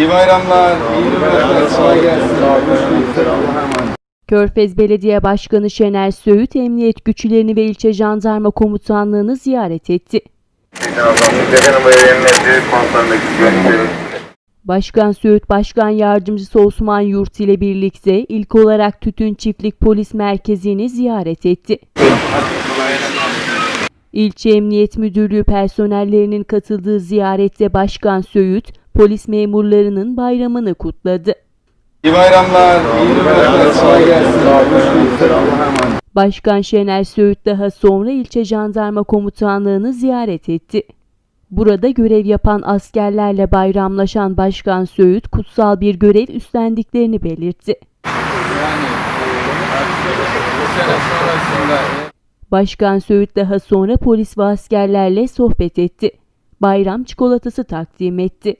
İyi bayramlar, iyi bayramlar, kolay gelsin. Körfez Belediye Başkanı Şener Söğüt, emniyet güçlerini ve ilçe jandarma komutanlığını ziyaret etti. Başkan Söğüt Başkan Yardımcısı Osman Yurt ile birlikte ilk olarak Tütün Çiftlik Polis Merkezi'ni ziyaret etti. İlçe Emniyet Müdürlüğü personellerinin katıldığı ziyarette Başkan Söğüt, polis memurlarının bayramını kutladı. İyi bayramlar, iyi bayramlar, kolay gelsin. Başkan Şener Söğüt daha sonra ilçe jandarma komutanlığını ziyaret etti. Burada görev yapan askerlerle bayramlaşan Başkan Söğüt kutsal bir görev üstlendiklerini belirtti. Başkan Söğüt daha sonra polis ve askerlerle sohbet etti. Bayram çikolatası takdim etti.